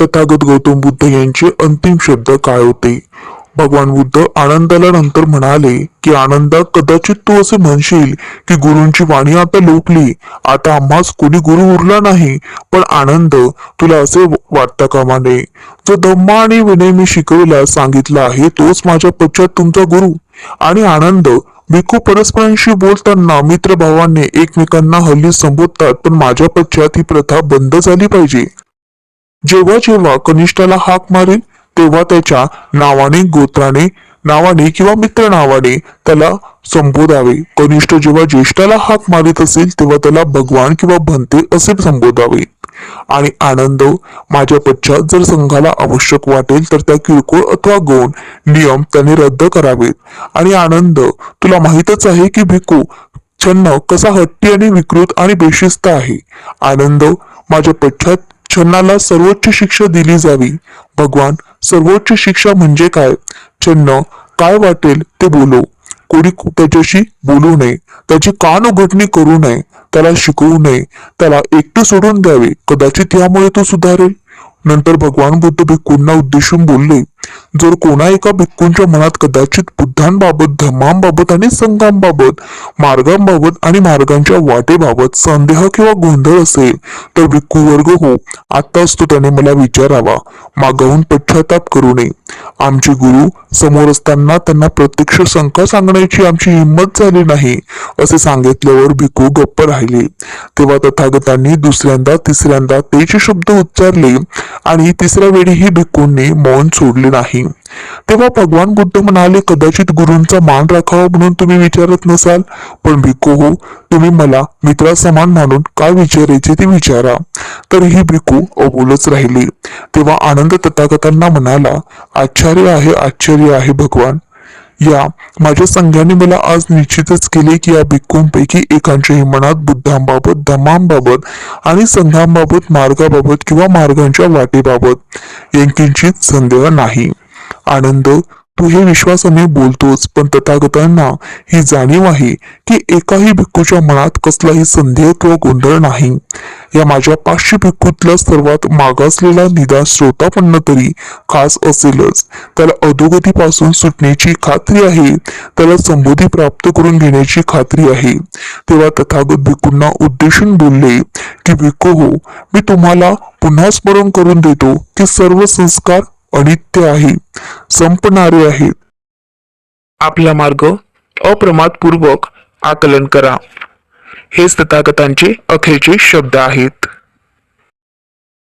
तथागत गौतम बुद्ध यांचे अंतिम शब्द काय होते? भगवान बुद्ध आनंदाला नंतर म्हणाले की आनंदा कदाचित तू असे म्हणशील की गुरूंची वाणी आता लोकली आता आम्हाच कोणी गुरु उरला नाही पण आनंद तुला असे वाटता कामा नये जो धम्म आणि विनय मी शिकवला सांगितला आहे तोच माझ्या पश्चात तुमचा गुरु. आणि आनंद भिकू परस्परांशी बोलताना मित्रभावाने एकमेकांना हल्ली संबोधतात पण माझ्या पश्चात ही प्रथा बंद झाली पाहिजे. जेव्हा जेव्हा कनिष्ठाला हाक मारेल तेव्हा त्याच्या नावाने गोत्राने नावाने किंवा मित्र नावाने त्याला संबोधावे. कनिष्ठ जेव्हा ज्येष्ठाला हाक मारित असेल तेव्हा त्याला भगवान किंवा भंते असे संबोधावे. आणि आनंद माझ्या पश्चात जर संघाला आवश्यक वाटेल तर त्या किरकोळ अथवा गौण नियम त्याने रद्द करावेत. आणि आनंद तुला माहीतच आहे की भिकू छन्न कसा हट्टी आणि विकृत आणि बेशिस्त आहे. आनंद माझ्या पश्चात छन्नाला सर्वोच्च शिक्षा दिली जावी. भगवान सर्वोच्च शिक्षा म्हणजे काय? छन्न काय वाटेल ते बोलो. कोणी त्याच्याशी बोलू नये. त्याची कान उघडणी करू नये. त्याला शिकवू नये. त्याला एकटे सोडून द्यावे. कदाचित यामुळे तो सुधारेल. नंतर भगवान बुद्ध भिक्खूंना उद्देशून बोलले? जर कोणा एका भिक्खूंच्या मनात कदाचित बुद्धांबाबत धर्मांबाबत आणि संघांबाबत मार्गांबाबत आणि मार्गांच्या वाटेबाबत संदेह किंवा गोंधळ असेल तर भिक्खू वर्ग हो आताच तो त्याने मला विचारावा. मागाहून पश्चाताप करू नये. आमचे गुरु समोर असताना त्यांना प्रत्यक्ष शंका सांगण्याची आमची हिंमत झाली नाही असे सांगितल्यावर भिक्खू गप्प राहिले. तेव्हा तथागतांनी दुसऱ्यांदा तिसऱ्यांदा तेच शब्द उच्चारले आणि तिसऱ्या वेळीही भिक्खूंनी मौन सोडले नाही. तेव्हा भगवान बुद्ध म्हणाले कदाचित गुरूंचा मान राखावा म्हणून तुम्ही विचारत नसाल. पण भिक्खू हो तुम्ही मला मित्रा समान मानून काय विचारायचे ते विचारा. तरीही भिक्खू अबोलच राहिले. तेव्हा आनंद तथागतांना म्हणाला आश्चर्य आहे आश्चर्य आहे भगवान. या. माझ्या संघाने मला आज निश्चितच केले की या भिक्खूंपैकी एकांच्याही मनात बुद्धांबाबत धमांबाबत आणि संघांबाबत मार्गाबाबत किंवा मार्गांच्या वाटेबाबत यांकिंचित संदेह नाही. आनंद तू हे विश्वासाने बोलतोच पण तथागतांना ही जाणीव आहे की एकाही भिक्खूच्या मनात कसलाही संदेह किंवा गोंधळ नाही. या माझ्या पाचशे भिक्खूतला सर्वात मागासलेला निदा श्रोता म्हणणं तरी खास असेलच. त्याला अधोगतीपासून सुटण्याची खात्री आहे. त्याला संबोधी प्राप्त करून घेण्याची खात्री आहे. तेव्हा तथागत भिक्खूंना उद्देशून बोलले की भिक्खू हो मी तुम्हाला पुन्हा स्मरण करून देतो की सर्व संस्कार अनित्य आहे संपणारे आहेत. आपला मार्ग अप्रमादपूर्वक आकलन करा. हेच तथागतांचे अखेरचे शब्द आहेत.